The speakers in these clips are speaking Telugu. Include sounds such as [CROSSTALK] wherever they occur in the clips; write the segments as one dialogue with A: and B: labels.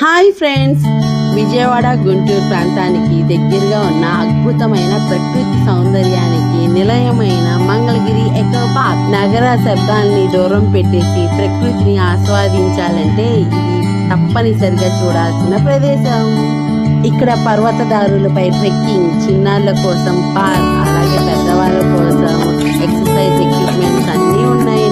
A: Hi friends. విజయవాడ గుంటూరు ప్రాంతానికి దగ్గరగా ఉన్న అద్భుతమైన ప్రకృతి సౌందర్యానికి నిలయమైన మంగళగిరి ఎకో పార్క్ నగర శబ్దాల్ని దూరం పెట్టేసి ప్రకృతిని ఆస్వాదించాలంటే ఇది తప్పనిసరిగా చూడాల్సిన ప్రదేశం. ఇక్కడ పర్వతదారులపై ట్రెక్కింగ్ చిన్నారుల కోసం పార్క్ అలాగే పెద్దవాళ్ళ కోసం ఎక్సర్సైజ్ ఎక్విప్మెంట్స్ అన్నీ ఉన్నాయి.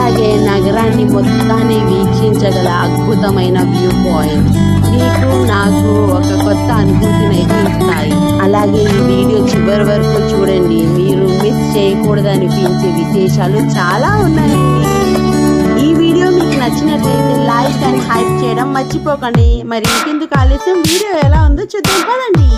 A: అలాగే నగరాన్ని మొత్తాన్ని వీక్షించగల అద్భుతమైన వ్యూ పాయింట్. మీకు నాకు ఒక కొత్త అనుభూతిని అయితే ఇస్తాయి అలాగే ఈ వీడియో చివరి వరకు చూడండి. మీరు మిస్ చేయకూడదనిపించే విశేషాలు చాలా ఉన్నాయండి ఈ వీడియో మీకు నచ్చినట్లయితే లైక్ అండ్ హైప్ చేయడం మర్చిపోకండి. మరి ఇంకెందుకు ఆలస్యం? వీడియో ఎలా ఉందో చూద్దాం. పదండి.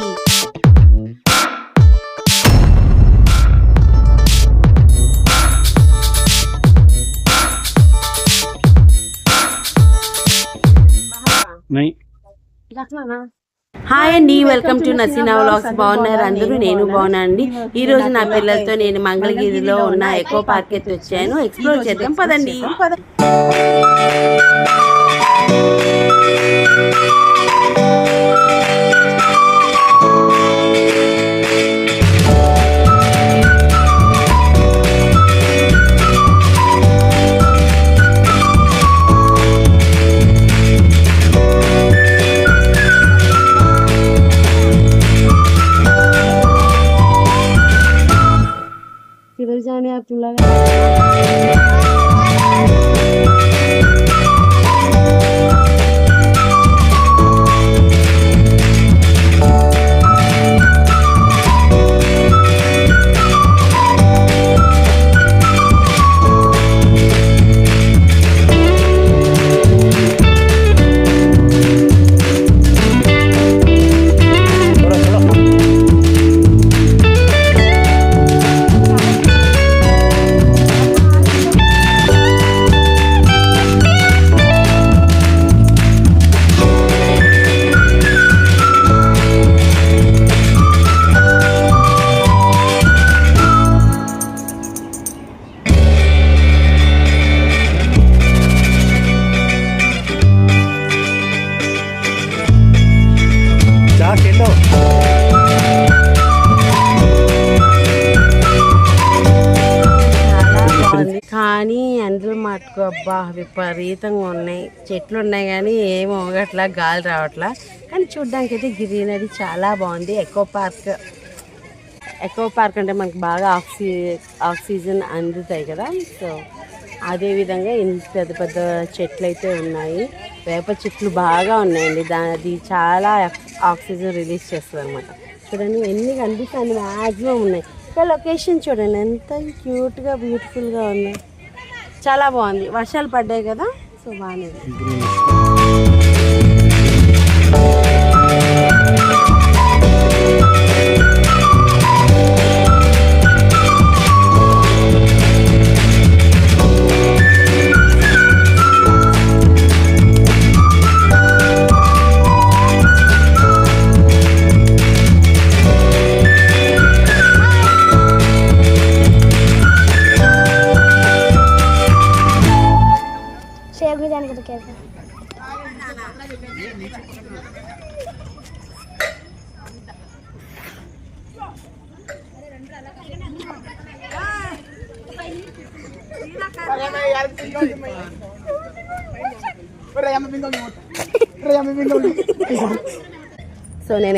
A: హాయ్ అండి వెల్కమ్ టు నసీనా వ్లాగ్స్ బాగున్నారు అందరూ? నేను బాగున్నాను అండి ఈ రోజు నా పిల్లలతో నేను మంగళగిరిలో ఉన్న ఎకో పార్క్ ఎత్తి వచ్చాను ఎక్స్ప్లోర్ చేద్దాం. పదండి. చెట్లు ఉన్నాయి కానీ ఏమో అట్లా గాలి రావట్లా. కానీ చూడ్డానికి అయితే గ్రీనరీ చాలా బాగుంది. ఎకో పార్క్ ఎకో పార్క్ అంటే మనకు బాగా ఆక్సి ఆక్సిజన్ అందుతాయి కదా. సో అదే విధంగా ఇంత పెద్ద పెద్ద చెట్లు అయితే ఉన్నాయి. వేప చెట్లు బాగా ఉన్నాయండి. దాది చాలా ఆక్సిజన్ రిలీజ్ చేస్తుంది అనమాట చూడండి ఎన్ని కనిపిస్తాయి మ్యాక్సిమం ఉన్నాయి. ఇంకా లొకేషన్ చూడండి. ఎంత క్యూట్గా బ్యూటిఫుల్గా ఉంది చాలా బాగుంది. వర్షాలు పడ్డాయి కదా? సో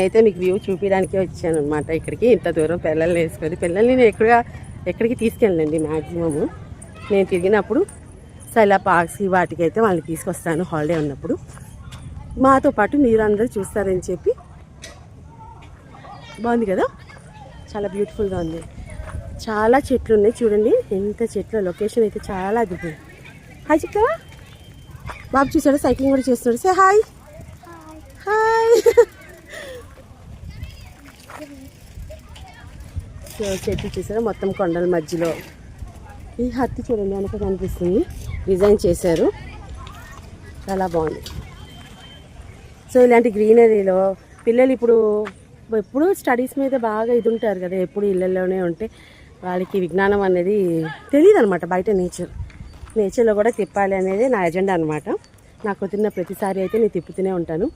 A: నేనైతే మీకు వ్యూ చూపించడానికి వచ్చాను అనమాట ఇక్కడికి. ఇంత దూరం పిల్లల్ని వేసుకొని. పిల్లల్ని నేను ఎక్కడ ఎక్కడికి తీసుకెళ్ళండి మ్యాక్సిమము నేను తిరిగినప్పుడు సో ఇలా పార్క్స్కి వాటికి అయితే వాళ్ళని తీసుకొస్తాను హాలిడే ఉన్నప్పుడు. మాతో పాటు మీరు అందరూ చూస్తారని చెప్పి. బాగుంది కదా? చాలా బ్యూటిఫుల్గా ఉంది. చాలా చెట్లు ఉన్నాయి చూడండి. ఎంత చెట్లు లొకేషన్ అయితే చాలా అద్భుతం. హాయ్ చెప్తావా బాబు చూసాడు? సైక్లింగ్ కూడా చేస్తున్నాడు. సే హాయ్ హాయ్ చెట్టు చూసారా మొత్తం కొండల మధ్యలో. ఈ హత్తి చూడండి వెనక కనిపిస్తుంది. డిజైన్ చేశారు. చాలా బాగుంది. సో ఇలాంటి గ్రీనరీలో పిల్లలు ఇప్పుడు ఎప్పుడు స్టడీస్ మీద బాగా ఇది ఉంటారు కదా ఎప్పుడు ఇళ్ళల్లోనే ఉంటే వాళ్ళకి విజ్ఞానం అనేది తెలియదు అనమాట బయట నేచర్. నేచర్లో కూడా తిప్పాలి అనేది నా ఎజెండా అనమాట నాకు కుదిరిన ప్రతిసారి అయితే నేను తిప్పుతూనే ఉంటాను.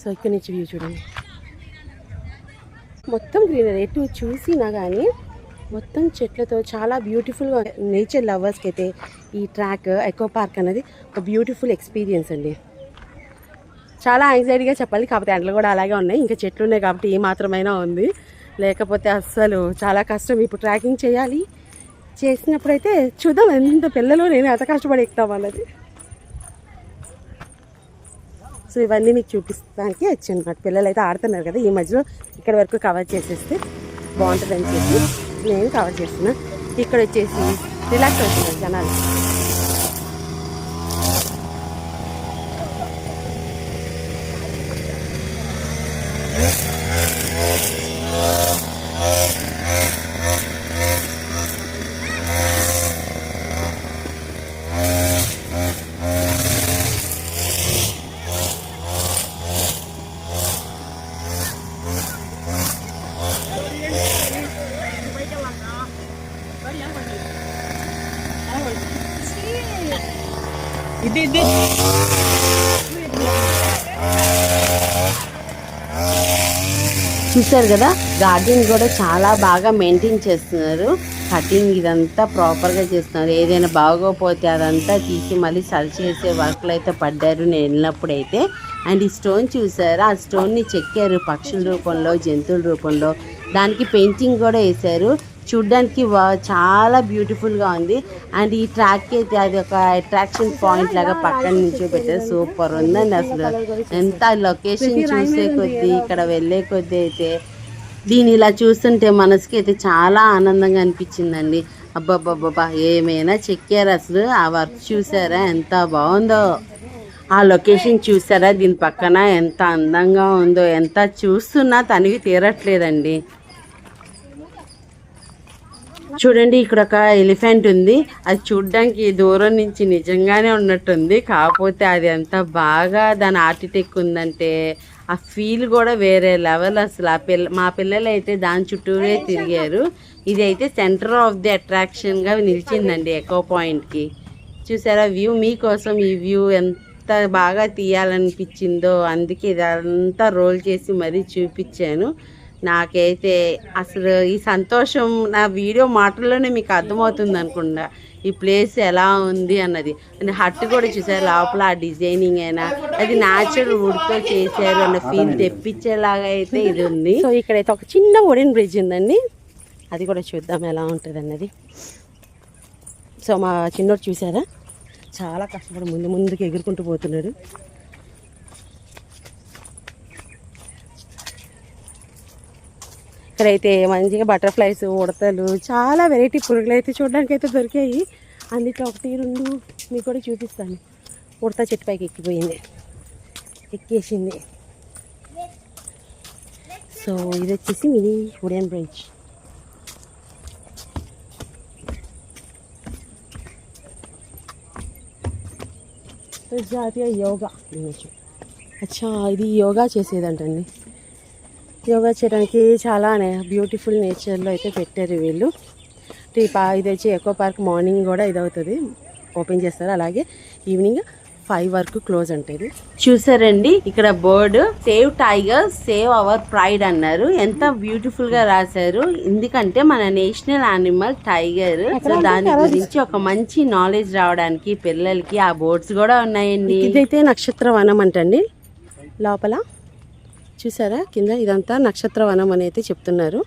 A: సో ఇక్కడ నుంచి వ్యూ చూడండి. మొత్తం గ్రీనరీ ఎటు చూసినా కానీ మొత్తం చెట్లతో చాలా బ్యూటిఫుల్గా నేచర్ లవర్స్కి అయితే ఈ ట్రాక్ ఎకో పార్క్ అనేది ఒక బ్యూటిఫుల్ ఎక్స్పీరియన్స్ అండి. చాలా యాంగ్జైటీగా చెప్పాలి కాకపోతే ఎండలు కూడా అలాగే ఉన్నాయి. ఇంకా చెట్లు ఉన్నాయి కాబట్టి ఏ మాత్రమైనా ఉంది. లేకపోతే అస్సలు చాలా కష్టం. ఇప్పుడు ట్రాకింగ్ చేయాలి. చేసినప్పుడైతే చూద్దాం ఎంత పిల్లలు నేను ఎంత కష్టపడి ఎక్కుతాం అన్నది. సో ఇవన్నీ మీకు చూపిస్తానికి వచ్చాను అనమాట. పిల్లలు అయితే ఆడుతున్నారు కదా ఈ మధ్యలో ఇక్కడ వరకు కవర్ చేసేస్తే బాగుంటుందని చెప్పి నేను కవర్ చేస్తున్నా. ఇక్కడ వచ్చేసి రిలాక్స్ అవుతున్నారు జనాలు.
B: ఇది ఇది
A: చూశారు కదా? గార్డెన్ కూడా చాలా బాగా మెయింటైన్ చేస్తున్నారు. కటింగ్ ఇదంతా ప్రాపర్గా చేస్తున్నారు. ఏదైనా బాగోపోతే అదంతా తీసి మళ్ళీ సరి చేసే వర్క్లు అయితే పడ్డారు నేను వెళ్ళినప్పుడైతే. అండ్ ఈ స్టోన్ చూసారా? ఆ స్టోన్ని చెక్కారు పక్షుల రూపంలో జంతువుల రూపంలో. దానికి పెయింటింగ్ కూడా వేశారు. చూడ్డానికి వా- చాలా బ్యూటిఫుల్గా ఉంది. అండ్ ఈ ట్రాక్ అయితే అది ఒక అట్రాక్షన్ పాయింట్ లాగా పక్కన నుంచి పెట్టారు. సూపర్ ఉందండి అసలు. ఎంత లొకేషన్ చూసే కొద్దీ ఇక్కడ వెళ్ళే కొద్దీ అయితే దీన్ని ఇలా చూస్తుంటే మనసుకి అయితే చాలా ఆనందంగా అనిపించిందండి. అబ్బాబ్బాబ్బా ఏమైనా చెక్కారు అసలు? ఆ వర్క్ చూసారా? ఎంత బాగుందో. ఆ లొకేషన్ చూసారా? దీని పక్కన ఎంత అందంగా ఉందో ఎంత చూస్తున్నా తనివి తీరట్లేదండి. చూడండి ఇక్కడ ఒక ఎలిఫెంట్ ఉంది. అది చూడడానికి దూరం నుంచి నిజంగానే ఉన్నట్టుంది. కాకపోతే అది ఎంత బాగా దాని ఆర్టిటెక్ ఉందంటే ఆ ఫీల్ కూడా వేరే లెవెల్ అసలు. ఆ పిల్ల మా పిల్లలు అయితే దాని చుట్టూరే తిరిగారు. ఇది అయితే సెంటర్ ఆఫ్ ది అట్రాక్షన్గా నిలిచిందండి ఎకో పాయింట్కి చూసారా వ్యూ మీకోసం ఈ వ్యూ ఎంత బాగా తీయాలనిపించిందో అందుకే ఇదంతా రోల్ చేసి మరీ చూపించాను. నాకైతే అసలు ఈ సంతోషం నా వీడియో మాటల్లోనే మీకు అర్థమవుతుంది అనుకుంటా. ఈ ప్లేస్ ఎలా ఉంది అన్నది. అండ్ హట్ కూడా చూసారు లోపల ఆ డిజైనింగ్ అయినా అది న్యాచురల్ వుడ్తో చేశారు అన్న ఫీల్ తెప్పించేలాగా అయితే ఇది ఉంది. సో ఇక్కడైతే ఒక చిన్న వుడెన్ బ్రిడ్జ్ ఉందండి. అది కూడా చూద్దాం ఎలా ఉంటుంది అన్నది. సో మా చిన్నోడు చూసారా చాలా కష్టపడి ముందు ముందుకు ఎగురుకుంటూ పోతున్నాడు. ఇక్కడైతే మంచిగా బటర్ఫ్లైస్ ఉడతలు చాలా వెరైటీ పురుగులు అయితే చూడడానికి అయితే దొరికాయి అందులో ఒకటి రెండు మీకు కూడా చూపిస్తాను. ఉడత చెట్టు పైకి ఎక్కిపోయింది. ఎక్కేసింది. సో ఇది వచ్చేసి మినీ ఉడియన్ బ్రిడ్జ్. జాతీయ యోగా. అచ్చా ఇది యోగా చేసేదంటండి. యోగా చేయడానికి చాలా బ్యూటిఫుల్ నేచర్లో అయితే పెట్టారు వీళ్ళు. ఈ పా ఇది వచ్చి ఎకో పార్క్ మార్నింగ్ కూడా ఇది అవుతుంది ఓపెన్ చేస్తారు. అలాగే ఈవినింగ్ ఫైవ్ వరకు క్లోజ్ ఉంటుంది చూసారండి? ఇక్కడ board save tiger save our pride అన్నారు. ఎంత బ్యూటిఫుల్గా రాశారు. ఎందుకంటే మన నేషనల్ యానిమల్ టైగర్. సో దాని గురించి ఒక మంచి నాలెడ్జ్ రావడానికి పిల్లలకి ఆ బోర్డ్స్ కూడా ఉన్నాయండి. ఇదైతే నక్షత్ర వనం అంటండి. లోపల. చూసారా? కింద ఇదంతా నక్షత్ర వనం అని అయితే చెప్తున్నారు.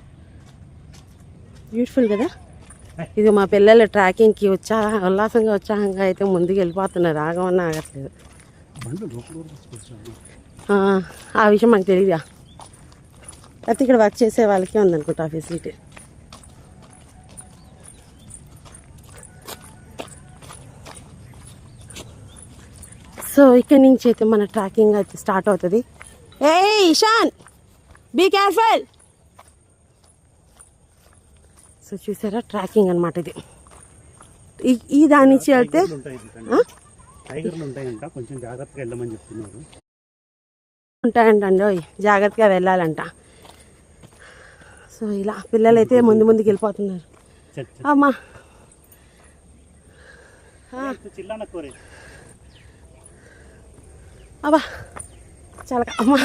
A: బ్యూటిఫుల్ కదా? ఇది మా పిల్లలు ట్రాకింగ్కి ఉత్సాహ ఉల్లాసంగా ఉత్సాహంగా అయితే ముందుకు వెళ్ళిపోతున్నారు. ఆగమన్నా ఆగట్లేదు. ఆ, ఆ విషయం మాకు తెలియదా? అయితే ఇక్కడ వర్క్ చేసే వాళ్ళకే ఉందనుకుంటా ఆ ఫెసిలిటీ సో ఇక్కడ నుంచి అయితే మన ట్రాకింగ్ అయితే స్టార్ట్ అవుతుంది. ఏ ఇషాన్ బీ కేర్ఫుల్ సో చూసారా? ట్రాకింగ్ అనమాట ఇది. ఈ- దాని నుంచి వెళ్తే ఉంటాయంటండి జాగ్రత్తగా వెళ్ళాలంట. సో ఇలా పిల్లలు అయితే ముందు ముందుకు వెళ్ళిపోతున్నారు అమ్మా.
C: అబ్బా. చాలా అమ్మ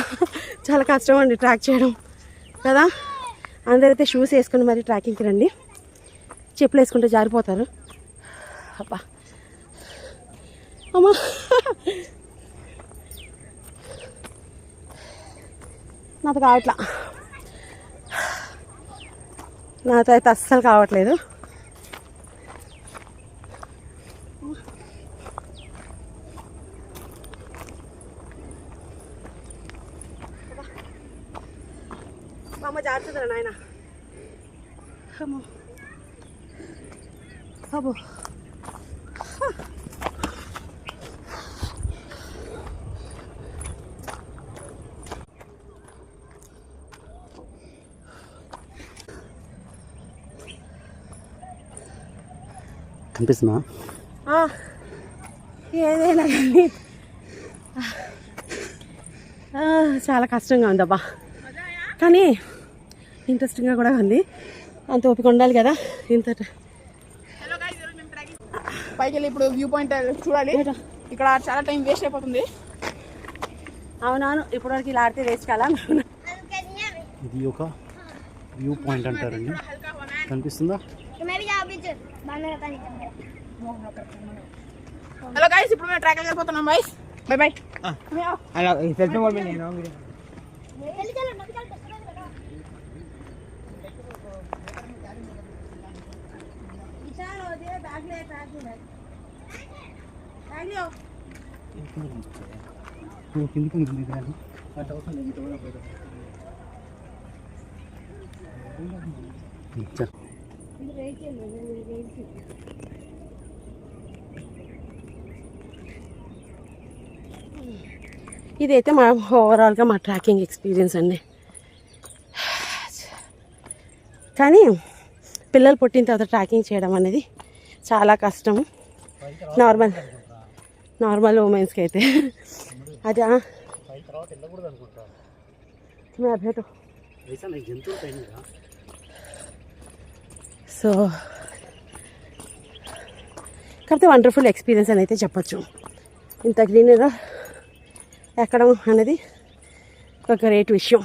C: చాలా కష్టం అండి ట్రాక్ చేయడం. కదా? అందరైతే షూస్ వేసుకుని మరి ట్రాకింగ్కి రండి. చెప్పులు వేసుకుంటే జారిపోతారు. అబ్బా. అమ్మా. నాతో కావట్లా. నాతో అయితే అస్సలు కావట్లేదు మా అమ్మ జాగ్రత్త నాయన అమ్మో అబ్బో
B: కనిపిస్తుందా?
C: ఆ, ఏదైనా కానీ. ఆ, చాలా కష్టంగా ఉందబ్బా. కానీ ఇంట్రెస్టింగ్గా కూడా ఉంది. అంత ఓపిక ఉండాలి కదా ఇంత
D: పైకి వెళ్ళి ఇప్పుడు వ్యూ పాయింట్ చూడాలి? ఇక్కడ చాలా టైం వేస్ట్ అయిపోతుంది.
C: అవునవును ఇప్పటివరకు ఇలా ఆడితే వేస్ట్ కదా
B: ఇది ఒక వ్యూ పాయింట్ అంటారండి. కనిపిస్తుందా?
E: मैं भी जाओ बीच बांधने का नहीं
D: హలో గైస్ ఇప్పుడు మేము ట్రాక్ వెళ్ళిపోతున్నాం బాయ్స్ బై బై
F: అలా సెల్ఫీ మోడ్ మీద నేను మీరు
E: चलो चलो नबी चल चलो
B: నువ్వు కిందికి ఉంటుంది కానీ చల్.
C: ఇదైతే మా ఓవరాల్గా మా ట్రాకింగ్ ఎక్స్పీరియన్స్ అండి. కానీ పిల్లలు పుట్టిన తర్వాత ట్రాకింగ్ చేయడం అనేది చాలా కష్టం. నార్మల్ నార్మల్ ఉమెన్స్కి అయితే. అది
B: తర్వాత వెళ్ళకూడదు అనుకుంటా
C: తుమ్మే అభ్యటో
B: అయితే నాకు జంతువులు పైన కదా.
C: సో కాకపోతే వండర్ఫుల్ ఎక్స్పీరియన్స్ అని అయితే చెప్పచ్చు. ఇంత గ్రీనరీగా ఎక్కడం అనేది ఒక గ్రేట్ విషయం.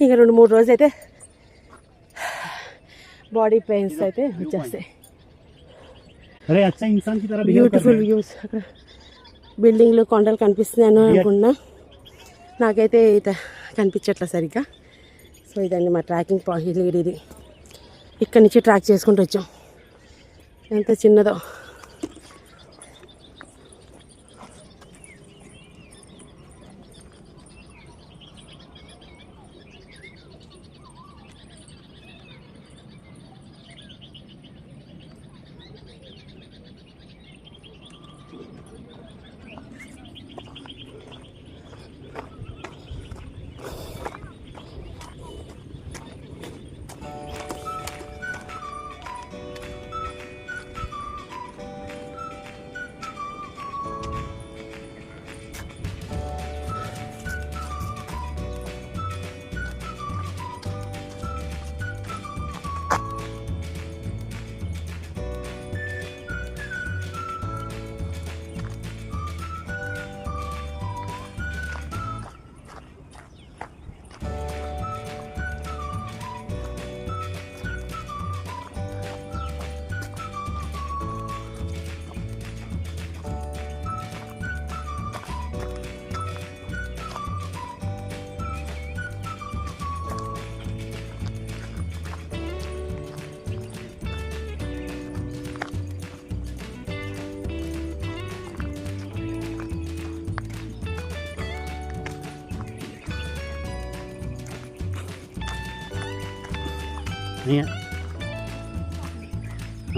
C: ఇంకా రెండు మూడు రోజులు అయితే బాడీ పెయిన్స్ అయితే వచ్చేస్తాయి. బ్యూటిఫుల్ వ్యూస్ అక్కడ బిల్డింగ్లు కొండలు కనిపిస్తున్నాను అనుకున్నా. నాకైతే ఇత కనిపించట్లే సరిగ్గా. సో ఇదండి మా ట్రాకింగ్ పాయింట్ ఇది. ఇక్కడి నుంచి ట్రాక్ చేసుకుంటూ వచ్చాం. ఎంత చిన్నదో.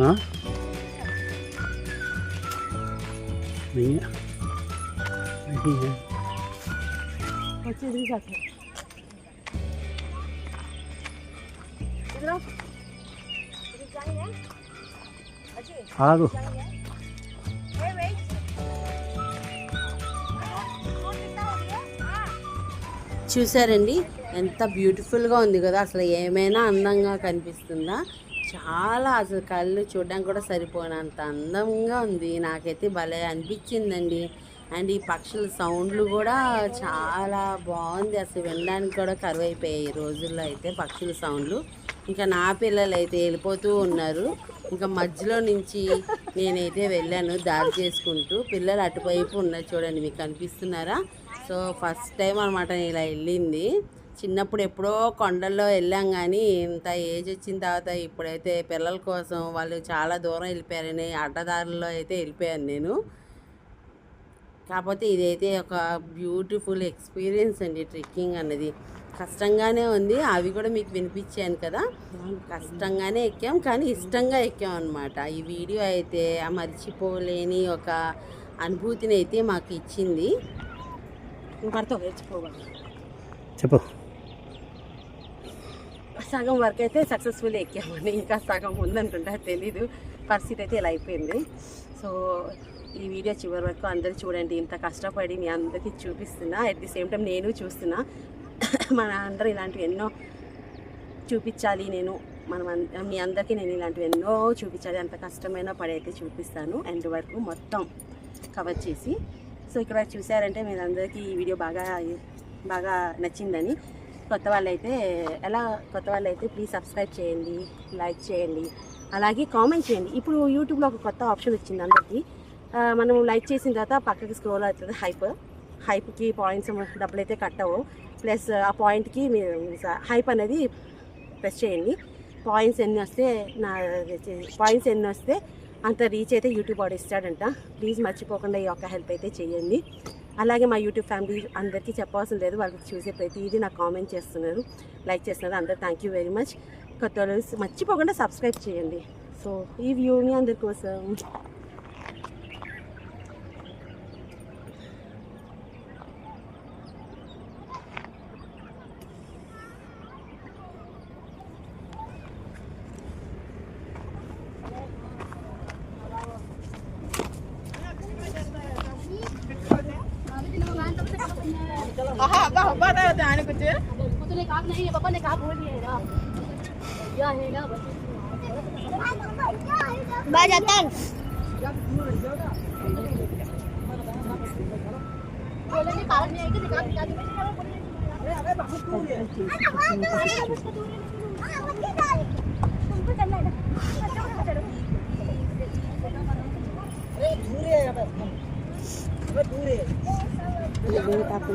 B: Hả?
C: చూసారండి? ఎంత బ్యూటిఫుల్గా ఉంది కదా. అసలు ఏమైనా అందంగా కనిపిస్తుందా? చాలా అసలు కళ్ళు చూడడానికి కూడా సరిపోయినంత అందంగా ఉంది. నాకైతే భలే అనిపించిందండి.
A: అండ్ ఈ పక్షుల సౌండ్లు కూడా చాలా బాగుంది. అసలు వినడానికి కూడా కరువు అయిపోయాయి ఈ రోజుల్లో అయితే పక్షుల సౌండ్లు. ఇంకా నా పిల్లలు అయితే వెళ్ళిపోతూ ఉన్నారు. ఇంకా మధ్యలో నుంచి నేనైతే వెళ్ళాను దారి చేసుకుంటూ. పిల్లలు అటువైపు ఉన్నారు చూడండి మీకు కనిపిస్తున్నారా? సో ఫస్ట్ టైం అనమాట నేను ఇలా వెళ్ళింది. చిన్నప్పుడు ఎప్పుడో కొండల్లో వెళ్ళాం కానీ ఇంత ఏజ్ వచ్చిన తర్వాత ఇప్పుడైతే పిల్లల కోసం వాళ్ళు చాలా దూరం వెళ్ళిపోయారని అడ్డదారుల్లో అయితే వెళ్ళిపోయాను నేను. కాకపోతే ఇదైతే ఒక బ్యూటిఫుల్ ఎక్స్పీరియన్స్ అండి ట్రెక్కింగ్ అన్నది. కష్టంగానే ఉంది అవి కూడా మీకు వినిపించాను కదా. కష్టంగానే ఎక్కాం కానీ ఇష్టంగా ఎక్కాం అనమాట ఈ వీడియో అయితే ఆ మర్చిపోలేని ఒక అనుభూతిని అయితే మాకు ఇచ్చింది. పడతావు మర్చిపోవాలి
B: చెప్పు.
A: సగం వరకు అయితే సక్సెస్ఫుల్ ఎక్కామండి. ఇంకా సగం ఉందనుకుంటా తెలీదు. పరిస్థితి అయితే ఇలా అయిపోయింది. సో ఈ వీడియో చివరి వరకు అందరూ చూడండి. ఇంత కష్టపడి మీ అందరికీ చూపిస్తున్నా. అట్ ది సేమ్ టైం నేను చూస్తున్నా. [COUGHS] మన అందరూ ఇలాంటివి ఎన్నో చూపించాలి. నేను మనం మీ అందరికీ నేను ఇలాంటివి ఎన్నో చూపించాలి. అంత కష్టమైన పడి అయితే చూపిస్తాను. ఎండ్ వరకు మొత్తం కవర్ చేసి. సో ఇక్కడ చూసారంటే మీరు అందరికీ ఈ వీడియో బాగా బాగా నచ్చిందని. కొత్త వాళ్ళైతే ఎలా కొత్త వాళ్ళైతే ప్లీజ్ సబ్స్క్రైబ్ చేయండి లైక్ చేయండి అలాగే కామెంట్ చేయండి. ఇప్పుడు యూట్యూబ్లో ఒక కొత్త ఆప్షన్ వచ్చింది అందరికీ. మనం లైక్ చేసిన తర్వాత పక్కకి స్క్రోల్ అవుతుంది హైప్ హైప్కి పాయింట్స్ డబ్బులు అయితే కట్టవు ప్లస్ ఆ పాయింట్కి మీరు హైప్ అనేది ప్రెస్ చేయండి. పాయింట్స్ ఎన్ని వస్తే నా పాయింట్స్ ఎన్ని వస్తే అంత రీచ్ అయితే యూట్యూబ్ వాడు ఇస్తాడంట. ప్లీజ్ మర్చిపోకుండా ఈ యొక్క హెల్ప్ అయితే చేయండి. అలాగే మా యూట్యూబ్ ఫ్యామిలీ అందరికీ చెప్పవలసిన లేదు. వాళ్ళకి చూసే ప్రతిదీ నాకు కామెంట్ చేస్తున్నారు లైక్ చేస్తున్నారు. అందరు థ్యాంక్ యూ వెరీ మచ్ కొత్త మర్చిపోకుండా సబ్స్క్రైబ్ చేయండి. సో ఈ వ్యూని అందరి కోసం
D: पता है ना कुछ
E: तो ने काम नहीं है पापा ने कहा बोल है ना। या है ना बस। अतन बोले ने कारण नहीं है कि निकाल निकाल दे अरे बाबू तू
C: है। अरे बाबू तू है।
E: हाँ वो क्या डाल तुमको करना है। अरे दूर
D: है। बस दूर है ये बहुत आपको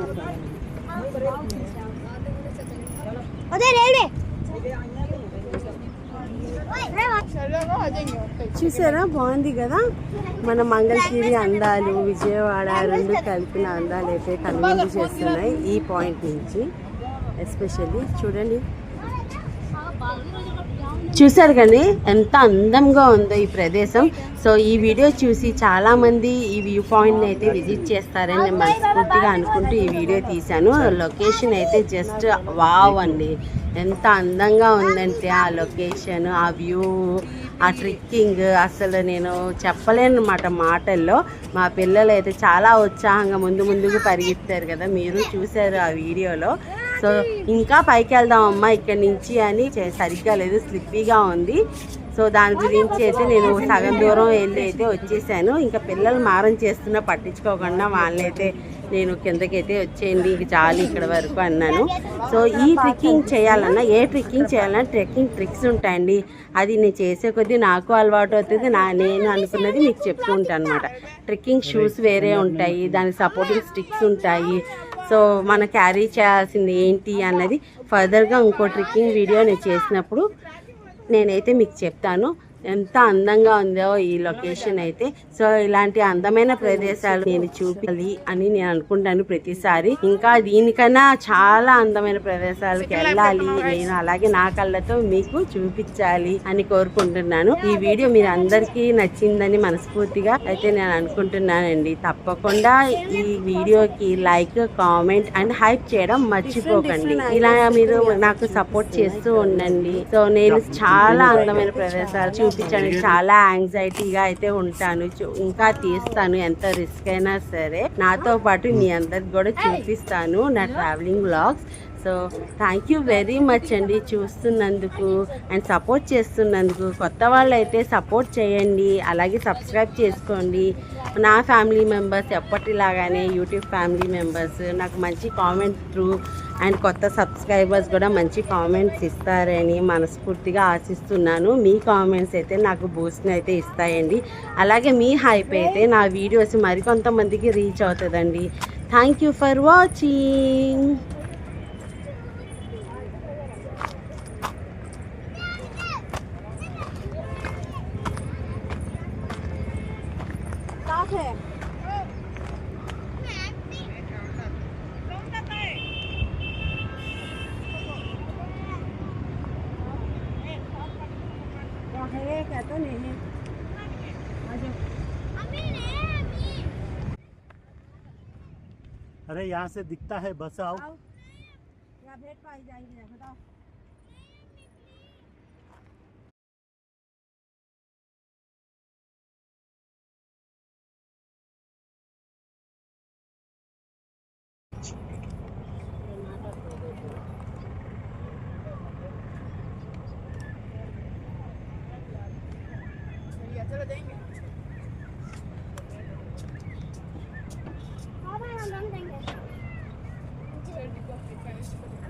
A: చూసారా? బాగుంది కదా? మన మంగళగిరి అందాలు విజయవాడ రెండు కలిపిన అందాలు అయితే కనుగొందు చేస్తున్నాయి ఈ పాయింట్ నుంచి ఎస్పెషల్లీ చూడండి. చూశారు కానీ ఎంత అందంగా ఉందో ఈ ప్రదేశం. సో ఈ వీడియో చూసి చాలామంది ఈ వ్యూ పాయింట్ని అయితే విజిట్ చేస్తారని నేను మనస్ఫూర్తిగా అనుకుంటూ ఈ వీడియో తీశాను. లొకేషన్ అయితే జస్ట్ వావ్ అండి. ఎంత అందంగా ఉందంటే ఆ లొకేషన్ ఆ వ్యూ ఆ ట్రెక్కింగ్. అసలు నేను చెప్పలేను అనమాట మాటల్లో. మా పిల్లలు అయితే చాలా ఉత్సాహంగా ముందు ముందుకు పరిగెత్తారు కదా మీరు చూశారు ఆ వీడియోలో. సో ఇంకా పైకి వెళ్దాం అమ్మా ఇక్కడ నుంచి అని సరిగ్గా లేదు స్లిప్పీగా ఉంది. సో దాని గురించి అయితే నేను సగం దూరం వెళ్ళి అయితే వచ్చేసాను. ఇంకా పిల్లలు మారం చేస్తున్నా పట్టించుకోకుండా వాళ్ళైతే నేను కిందకైతే వచ్చేయండి ఇక చాలు ఇక్కడ వరకు అన్నాను. సో ఈ ట్రెక్కింగ్ చేయాలన్నా ఏ ట్రెక్కింగ్ చేయాలన్నా ట్రెక్కింగ్ ట్రిక్స్ ఉంటాయండి. అది నేను చేసే కొద్దీ నాకు అలవాటు అవుతుంది నా నేను అనుకున్నది మీకు చెప్తూ ఉంటాను అనమాట ట్రెక్కింగ్ షూస్ వేరే ఉంటాయి దానికి సపోర్టింగ్ స్టిక్స్ ఉంటాయి సో మనం క్యారీ చేయాల్సింది ఏంటి అన్నది ఫర్దర్గా ఇంకో ట్రిక్కింగ్ వీడియో నేను చేసినప్పుడు నేనైతే మీకు చెప్తాను. ఎంత అందంగా ఉందో ఈ లొకేషన్ అయితే. సో ఇలాంటి అందమైన ప్రదేశాలు నేను చూపించాలి అని నేను అనుకుంటాను ప్రతిసారి. ఇంకా దీనికన్నా చాలా అందమైన ప్రదేశాలకు వెళ్ళాలి నేను అలాగే నా కళ్ళతో మీకు చూపించాలి అని కోరుకుంటున్నాను. ఈ వీడియో మీరు అందరికీ నచ్చిందని మనస్ఫూర్తిగా అయితే నేను అనుకుంటున్నానండి. తప్పకుండా ఈ వీడియోకి లైక్ కామెంట్ అండ్ హైప్ చేయడం మర్చిపోకండి. ఇలా మీరు నాకు సపోర్ట్ చేస్తూ ఉండండి. సో నేను చాలా అందమైన ప్రదేశాలు చూపించడానికి చాలా యాంగ్జైటీగా అయితే ఉంటాను. ఇంకా తీస్తాను. ఎంత రిస్క్ అయినా సరే నాతో పాటు మీ అందరికి కూడా చూపిస్తాను నా travelling vlogs so thank you very much అండి చూస్తున్నందుకు అండ్ సపోర్ట్ చేస్తున్నందుకు. కొత్త వాళ్ళు అయితే సపోర్ట్ చేయండి అలాగే సబ్స్క్రైబ్ చేసుకోండి. నా ఫ్యామిలీ మెంబర్స్ ఎప్పటిలాగానే యూట్యూబ్ ఫ్యామిలీ మెంబర్స్ నాకు మంచి కామెంట్ త్రూ అండ్ కొత్త సబ్స్క్రైబర్స్ కూడా మంచి కామెంట్స్ ఇస్తారని మనస్ఫూర్తిగా ఆశిస్తున్నాను. మీ కామెంట్స్ అయితే నాకు బూస్ట్ని అయితే ఇస్తాయండి. అలాగే మీ హైప్ అయితే నా వీడియోస్ మరికొంతమందికి రీచ్ అవుతుందండి. థ్యాంక్ యూ ఫర్ వాచింగ్ तो
B: अरे यहाँ से दिखता है बसाओ या
D: भेट पाई जाएँगे बताओ।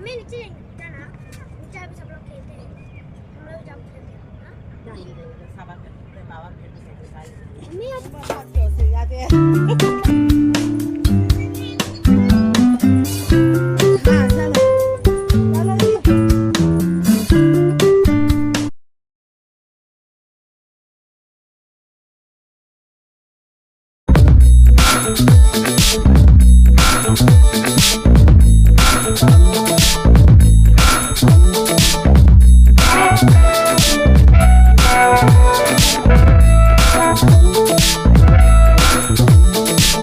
E: हमें नीचे जाना नीचे अभी सब लोग खेलते हैं हम लोग जाओ खेलते हैं नहीं बाबा खेलते हैं मम्मी आज बहुत